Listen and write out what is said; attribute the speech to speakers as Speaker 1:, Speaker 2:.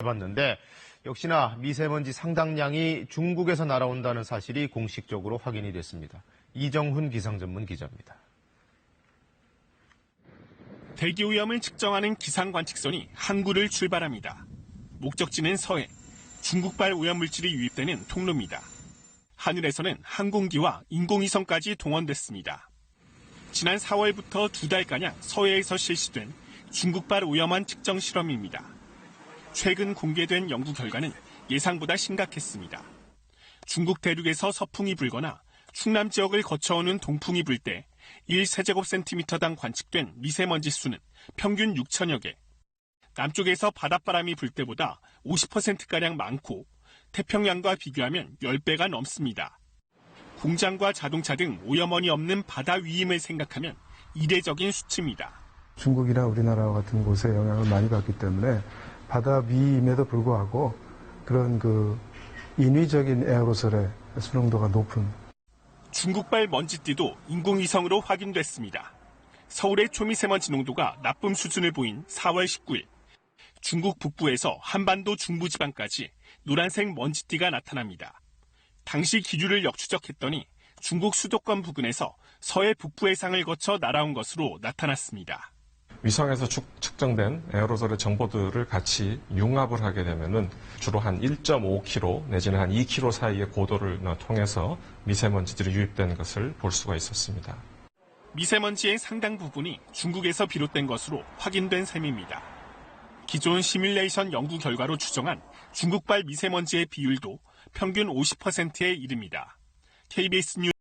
Speaker 1: 해봤는데 역시나 미세먼지 상당량이 중국에서 날아온다는 사실이 공식적으로 확인이 됐습니다. 이정훈 기상전문 기자입니다.
Speaker 2: 대기 오염을 측정하는 기상 관측선이 항구를 출발합니다. 목적지는 서해, 중국발 오염물질이 유입되는 통로입니다. 하늘에서는 항공기와 인공위성까지 동원됐습니다. 지난 4월부터 두 달가량 서해에서 실시된 중국발 오염원 측정 실험입니다. 최근 공개된 연구 결과는 예상보다 심각했습니다. 중국 대륙에서 서풍이 불거나 충남 지역을 거쳐오는 동풍이 불 때 1세제곱센티미터당 관측된 미세먼지 수는 평균 6천여 개. 남쪽에서 바닷바람이 불 때보다 50%가량 많고 태평양과 비교하면 10배가 넘습니다. 공장과 자동차 등 오염원이 없는 바다 위임을 생각하면 이례적인 수치입니다.
Speaker 3: 중국이나 우리나라 같은 곳에 영향을 많이 받기 때문에 바다 위임에도 불구하고 그런 그 인위적인 에어로솔의 수능도가 높은
Speaker 2: 중국발 먼지띠도 인공위성으로 확인됐습니다. 서울의 초미세먼지 농도가 나쁨 수준을 보인 4월 19일 중국 북부에서 한반도 중부지방까지 노란색 먼지띠가 나타납니다. 당시 기류를 역추적했더니 중국 수도권 부근에서 서해 북부 해상을 거쳐 날아온 것으로 나타났습니다.
Speaker 4: 위성에서 축- 측정된 에어로졸의 정보들을 같이 융합을 하게 되면은 주로 한 1.5km 내지는 한 2km 사이의 고도를 통해서 미세먼지들이 유입된 것을 볼 수가 있었습니다.
Speaker 2: 미세먼지의 상당 부분이 중국에서 비롯된 것으로 확인된 셈입니다. 기존 시뮬레이션 연구 결과로 추정한 중국발 미세먼지의 비율도 평균 50%에 이릅니다. KBS 뉴스